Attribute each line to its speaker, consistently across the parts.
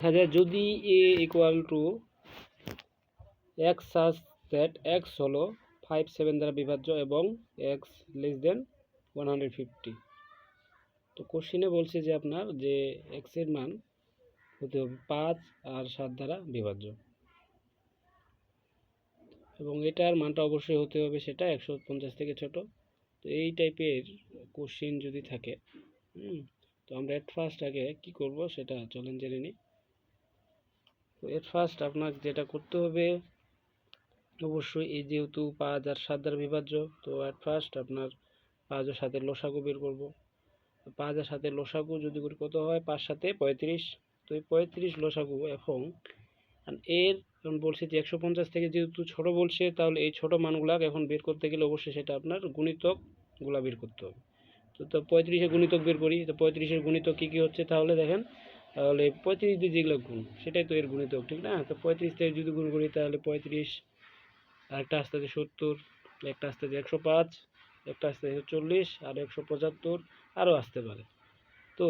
Speaker 1: দেখা যদি A equal to X such that X হলো ফাইভ সেভেন দ্বারা বিভাজ্য এবং X less than one hundred fifty তো কোশ্চিনে বলছে যে আপনার যে এক্সের মান হতে হবে পাঁচ আর সাত দ্বারা বিভাজ্য। এবং এটার মানটা অবশ্যই হতে হবে সেটা একশো পঞ্চাশ থেকে ছোট। তো এই টাইপের কোশ্চিন যদি থাকে তো আমরা এট ফার্স্ট আগে কি করব সেটা চলেন জেনে নিই। তো এর ফার্স্ট আপনার যেটা করতে হবে, অবশ্যই এই যেহেতু পাঁচ আর সাত দ্বারা বিভাজ্য, তো এট ফার্স্ট আপনার পাঁচ আর সাতের লসাগু বের করব। পাঁচ আর সাতের লসাগু যদি করি কত হয়? পাঁচ সাথে পঁয়ত্রিশ। তো এই পঁয়ত্রিশ লসাগু আর এর এখন বলছে যে একশো পঞ্চাশ থেকে যেহেতু ছোট বলছে, তাহলে এই ছোট মানগুলা এখন বের করতে গেলে অবশ্যই সেটা আপনার গুণিতকগুলা বের করতে হবে। তো তো পঁয়ত্রিশের গুণিতক বের করি, তো পঁয়ত্রিশের গুণিতক কী কী হচ্ছে? তাহলে দেখেন তাহলে পঁয়ত্রিশ দিয়ে যেগুলো গুণ, সেটাই তো এর গুণিতক ঠিক না? তো পঁয়ত্রিশ থেকে যদি গুণ করি তাহলে পঁয়ত্রিশ আরেকটা আসতে আছে সত্তর, একটা আসতে আছে একশো পাঁচ, একটা আসতে আছে চল্লিশ আর একশো পঁচাত্তর, আরও আসতে পারে। তো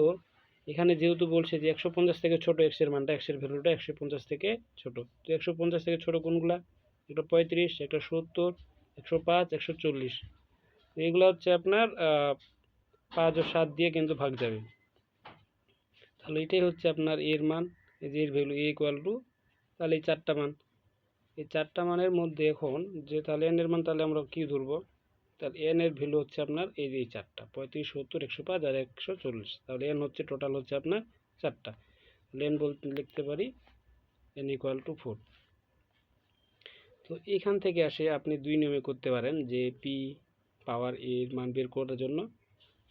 Speaker 1: এখানে যেহেতু বলছে যে একশো পঞ্চাশ থেকে ছোটো এক্সের মানটা এক্সের ভ্যালুটা একশো পঞ্চাশ থেকে ছোটো। তো একশো পঞ্চাশ থেকে ছোটো কোনগুলা? একটা পঁয়ত্রিশ, একটা সত্তর, একশো পাঁচ, একশো চল্লিশ। এইগুলো হচ্ছে আপনার পাঁচ ও সাত দিয়ে কিন্তু ভাগ যাবে। তাহলে এটাই হচ্ছে আপনার এর মান যে এর ভ্যালু এ ইকুয়াল টু তাহলে এই চারটা মান। এই চারটা মানের মধ্যে এখন যে তাহলে এন এর মান তাহলে আমরা কি ধরবো? তাহলে এন এর ভ্যালু হচ্ছে আপনার এই যে এই চারটা, পঁয়ত্রিশ, সত্তর, একশো পাঁচ আর একশো চল্লিশ। তাহলে এন হচ্ছে টোটাল হচ্ছে আপনার চারটা। তাহলে এন বলতে লিখতে পারি এন ইকুয়াল টু ফোর তো এখান থেকে আসে আপনি দুই নিয়মে করতে পারেন যে পি পাওয়ার এর মান বের করার জন্য।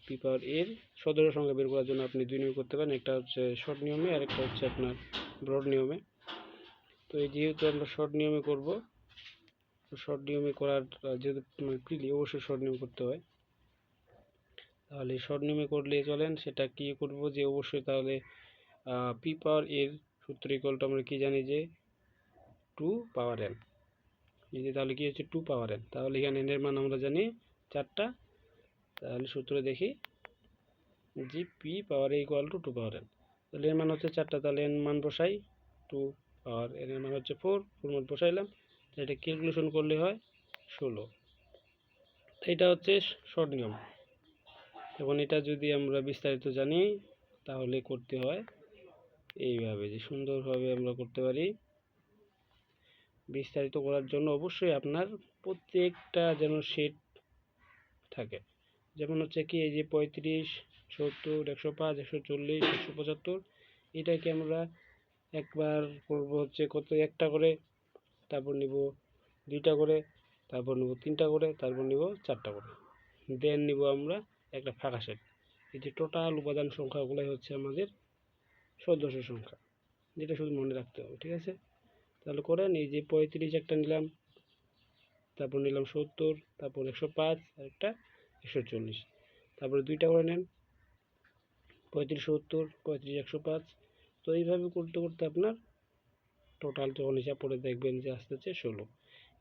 Speaker 1: পি পাওয়ার এর সদস্য সংখ্যা বের করার জন্য আপনি দুই নিয়মে করতে পারেন। একটা হচ্ছে শর্ট নিয়মে, আর একটা হচ্ছে আপনার ব্রড নিয়মে। তো এই যেহেতু আমরা শর্ট নিয়মে করব শর্ট নিয়মে করার যেহেতু প্রিলি অবশ্যই শর্ট নিয়ম করতে হয়। তাহলে শর্ট নিয়মে করলে চলেন, সেটা কি করব যে অবশ্যই তাহলে পি পাওয়ার এর সূত্র ইকুয়ালটা আমরা কি জানি যে টু পাওয়ার এন এই যে তাহলে কি হচ্ছে টু পাওয়ার এন তাহলে এখানে এন এর মান আমরা জানি চারটা তাহলে সূত্র দেখি G P power equal to two power N তাহলে এর মান হচ্ছে চারটা, তাহলে এন মান বসাই টু পাওয়ার এর মান হচ্ছে ফোর ফোর মান বসাইলাম। এটা ক্যালকুলেশন করলে হয় ষোলো। এটা হচ্ছে শর্ট নিয়ম। এখন এটা যদি আমরা বিস্তারিত জানি, তাহলে করতে হয় এইভাবে যে সুন্দরভাবে আমরা করতে পারি। বিস্তারিত করার জন্য অবশ্যই আপনার প্রত্যেকটা যেন সেট থাকে। যেমন হচ্ছে কি, এই যে পঁয়ত্রিশ, সত্তর, একশো পাঁচ, একশো চল্লিশ, একশো পঁচাত্তর, এটাকে আমরা একবার করব হচ্ছে কত, একটা করে, তারপর নিব দুইটা করে, তারপর নিব তিনটা করে, তারপর নিব চারটা করে। দেন নিব আমরা একটা ফাঁকা সেট। এই যে টোটাল উপাদান সংখ্যাগুলোই হচ্ছে আমাদের সদস্য সংখ্যা, যেটা শুধু মনে রাখতে হবে, ঠিক আছে? তাহলে করেন, এই যে পঁয়ত্রিশ একটা নিলাম, তারপর নিলাম সত্তর, তারপর একশো পাঁচ একটা একশো চল্লিশ। তারপরে দুইটা করে নেন, পঁয়ত্রিশ সত্তর, পঁয়ত্রিশ একশো পাঁচ। তো এইভাবে করতে করতে আপনার টোটাল যখন হিসাব করে দেখবেন যে আসতেছে ষোলো।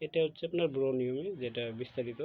Speaker 1: এটা হচ্ছে আপনার ব্রো নিয়মে যেটা বিস্তারিত।